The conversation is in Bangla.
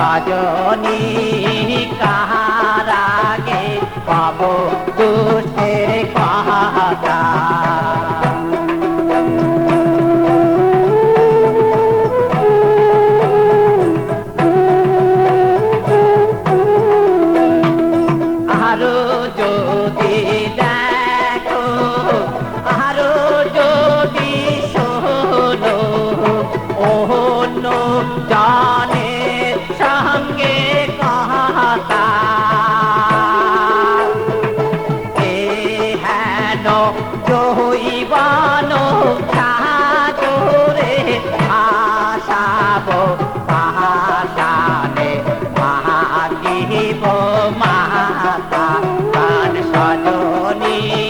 ভজনী কাহারাগে পাবো দুষ্টের কাহারা জানো জহইবানো সাজরে আসাব পাহাড়ে ভাগিব মাতা গান সজনী